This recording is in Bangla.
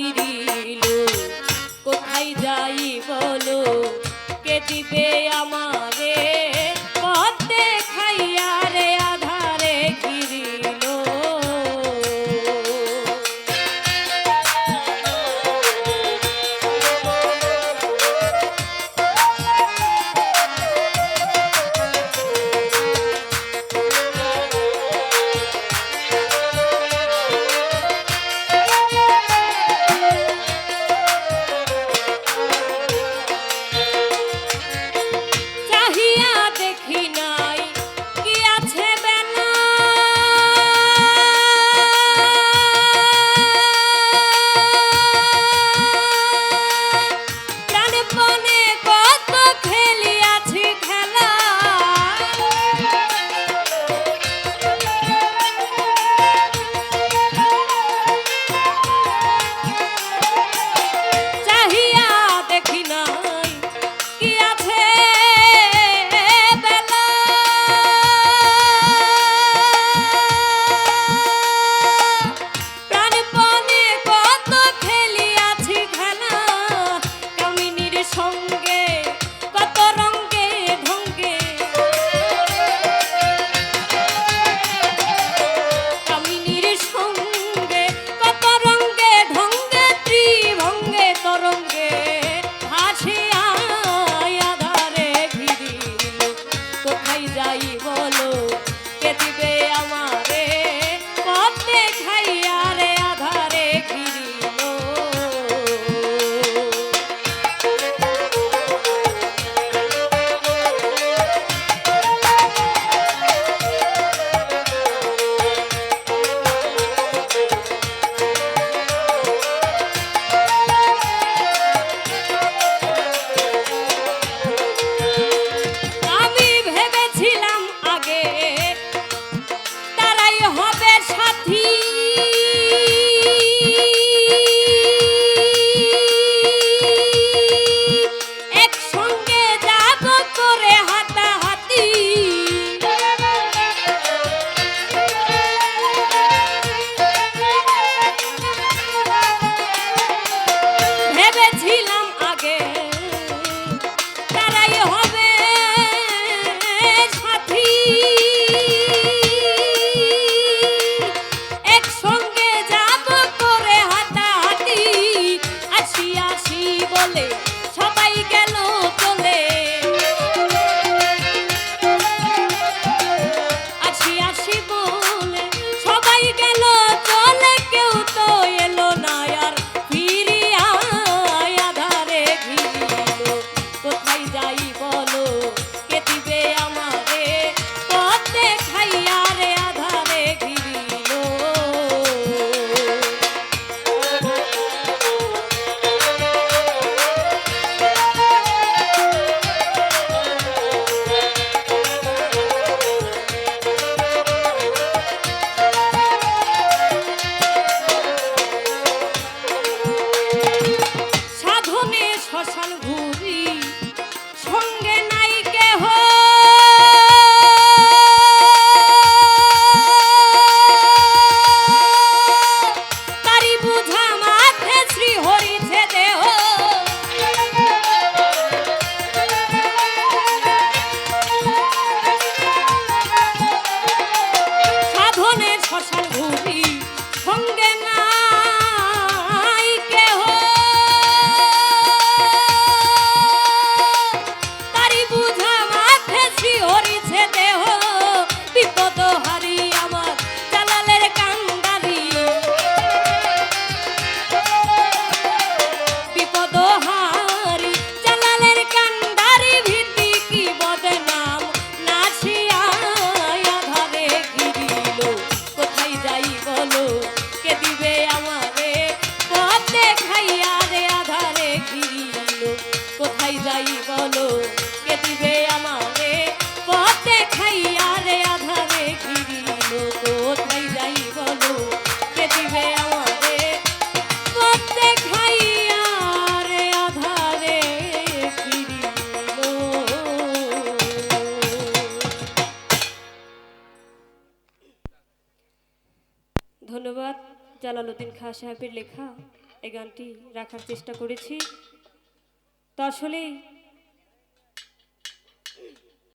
Dee ধন্যবাদ জালালুদ্দিন খাঁ সাহেবের লেখা। এই গানটি রাখার চেষ্টা করেছি। তো আসলে